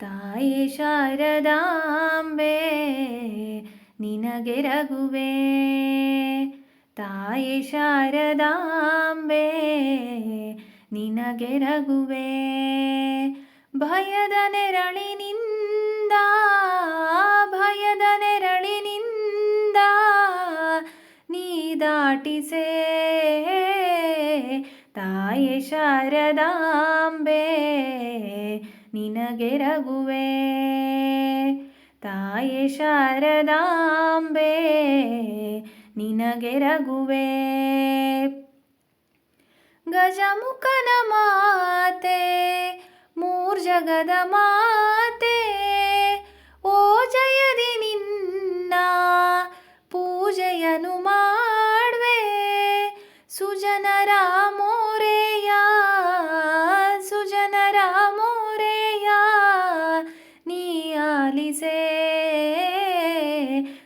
ತಾಯೇ ಶಾರದಾಂಬೆ ನಿನಗೆರಗುವೆ ತಾಯೇ ಶಾರದಾಂಬೆ ನಿನಗೆರಗುವೆ ಭಯದ ನೆರಳಿನಿಂದ ಭಯದ ನೆರಳಿನಿಂದ ನೀ ದಾಟಿಸೆ ತಾಯೇ ಶಾರದಾಂಬೆ ನಿನಗೆರಗುವೆ ತಾಯೇ ಶಾರದಾಂಬೆ ನಿನಗೆರಗುವೆ ಗಜಮುಖನ ಮಾತೆ ಮೂರ್ಜಗದ ಮಾತೆ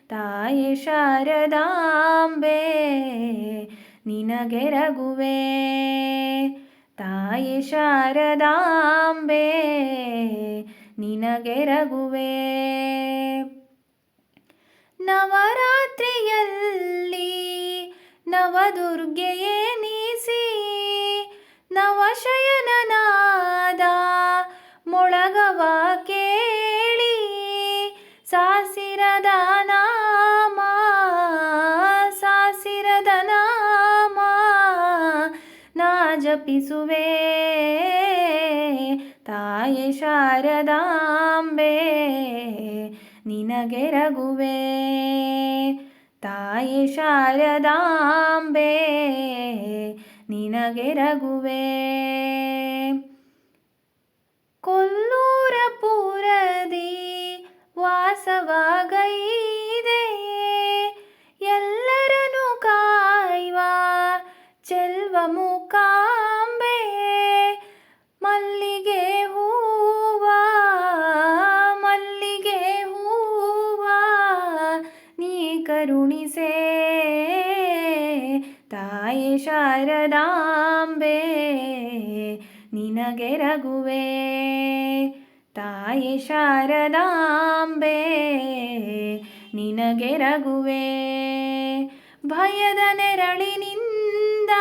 ತಾಯೇ ಶಾರದಾಂಬೆ ನಿನಗೆರಗುವೆ ತಾಯಿ ಶಾರದಾಂಬೆ ನಿನಗೆರಗುವೆ ನವರಾತ್ರಿಯಲ್ಲಿ ನವದುರ್ಗೆಯೇ ನೀಸಿ ನವಶಯನನಾದ ಮೊಳಗವ ಕೇಳಿ ಸಾಸಿರದ ಜಪಿಸುವೆ ತಾಯೇ ಶಾರದಾಂಬೆ ನಿನಗೆರಗುವೆ ತಾಯೇ ಶಾರದಾಂಬೆ ನಿನಗೆರಗುವೆ ಕೊಲ್ಲೂರ ತಾಯೇ ಶಾರದಾಂಬೆ, ನಿನಗೆ ರಘುವೆ. ತಾಯಿ ಶಾರದಾಂಬೆ, ನಿನಗೆ ರಘುವೆ. ಭಯದ ನೆರಳಿನಿಂದ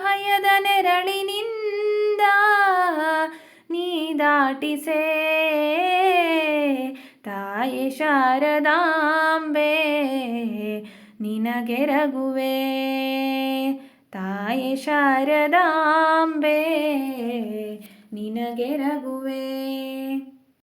ಭಯದ ನೆರಳಿನಿಂದ ನೀ ದಾಟಿಸೆ. ತಾಯಿ ಶಾರದಾಂಬೆ ನಿನಗೆರಗುವೆ ತಾಯೇ ಶಾರದಾಂಬೆ ನಿನಗೆರಗುವೆ